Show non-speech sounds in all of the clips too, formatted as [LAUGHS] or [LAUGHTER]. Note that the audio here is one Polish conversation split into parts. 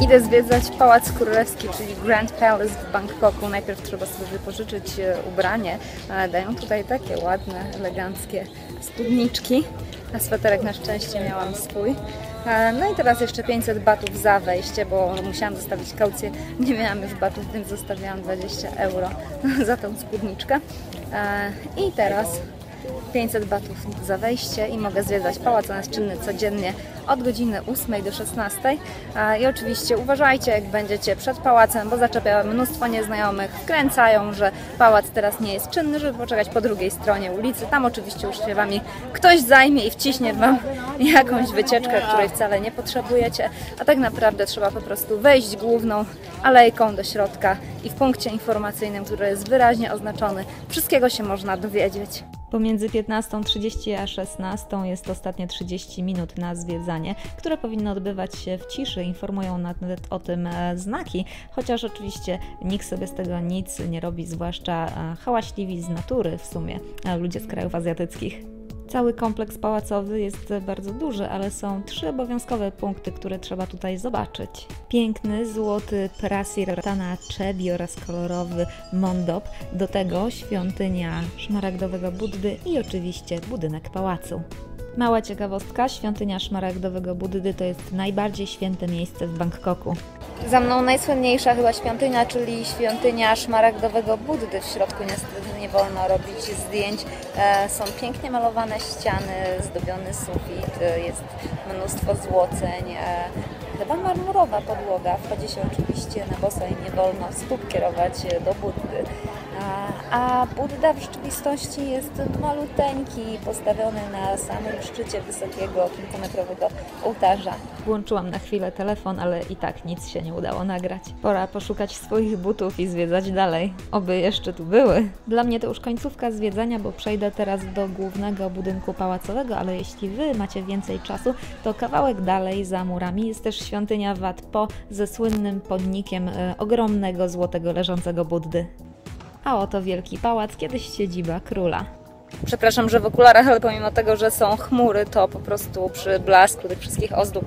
Idę zwiedzać Pałac Królewski, czyli Grand Palace w Bangkoku. Najpierw trzeba sobie wypożyczyć e, ubranie. E, Dają tutaj takie ładne, eleganckie spódniczki. A sweterek na szczęście miałam swój. E, No i teraz jeszcze 500 batów za wejście, bo musiałam zostawić kaucję. Nie miałam już batów, więc zostawiałam 20 euro [LAUGHS] za tą spódniczkę. E, I teraz 500 batów za wejście i mogę zwiedzać pałac. On jest czynny codziennie od godziny 8 do 16. A, I oczywiście uważajcie, jak będziecie przed pałacem, bo zaczepia mnóstwo nieznajomych, wkręcają, że pałac teraz nie jest czynny, żeby poczekać po drugiej stronie ulicy. Tam oczywiście już się wami ktoś zajmie i wciśnie wam jakąś wycieczkę, której wcale nie potrzebujecie. A tak naprawdę trzeba po prostu wejść główną alejką do środka i w punkcie informacyjnym, który jest wyraźnie oznaczony, wszystkiego się można dowiedzieć. Pomiędzy 15.30 a 16.00 jest ostatnie 30 minut na zwiedzanie, które powinno odbywać się w ciszy. Informują nawet o tym e, znaki, chociaż oczywiście nikt sobie z tego nic nie robi, zwłaszcza e, hałaśliwi z natury w sumie, e, ludzie z krajów azjatyckich. Cały kompleks pałacowy jest bardzo duży, ale są trzy obowiązkowe punkty, które trzeba tutaj zobaczyć. Piękny, złoty prasir Tana Czebi oraz kolorowy mondop, do tego świątynia szmaragdowego Buddy i oczywiście budynek pałacu. Mała ciekawostka, świątynia szmaragdowego Buddy to jest najbardziej święte miejsce w Bangkoku. Za mną najsłynniejsza chyba świątynia, czyli świątynia szmaragdowego Buddy. W środku niestety nie wolno robić zdjęć. E, Są pięknie malowane ściany, zdobiony sufit, e, jest mnóstwo złoceń. e, Chyba marmurowa podłoga. Wchodzi się oczywiście na boso i nie wolno stóp kierować do Buddy. A- Budda w rzeczywistości jest maluteńki, postawiony na samym szczycie wysokiego, kilkumetrowego ołtarza. Włączyłam na chwilę telefon, ale i tak nic się nie udało nagrać. Pora poszukać swoich butów i zwiedzać dalej. Oby jeszcze tu były. Dla mnie to już końcówka zwiedzania, bo przejdę teraz do głównego budynku pałacowego, ale jeśli Wy macie więcej czasu, to kawałek dalej za murami jest też świątynia Wat Po ze słynnym pomnikiem e, ogromnego złotego leżącego Buddy. A oto wielki pałac, kiedyś siedziba króla. Przepraszam, że w okularach, ale pomimo tego, że są chmury, to po prostu przy blasku tych wszystkich ozdób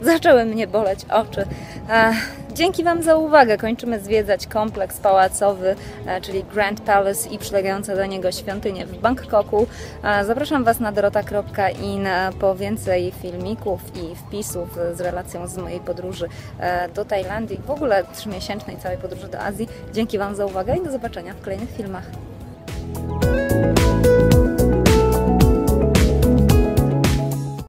zaczęły mnie boleć oczy. E, Dzięki Wam za uwagę. Kończymy zwiedzać kompleks pałacowy, e, czyli Grand Palace i przylegające do niego świątynie w Bangkoku. E, Zapraszam Was na dorota.in po więcej filmików i wpisów z relacją z mojej podróży e, do Tajlandii, w ogóle trzymiesięcznej całej podróży do Azji. Dzięki Wam za uwagę i do zobaczenia w kolejnych filmach.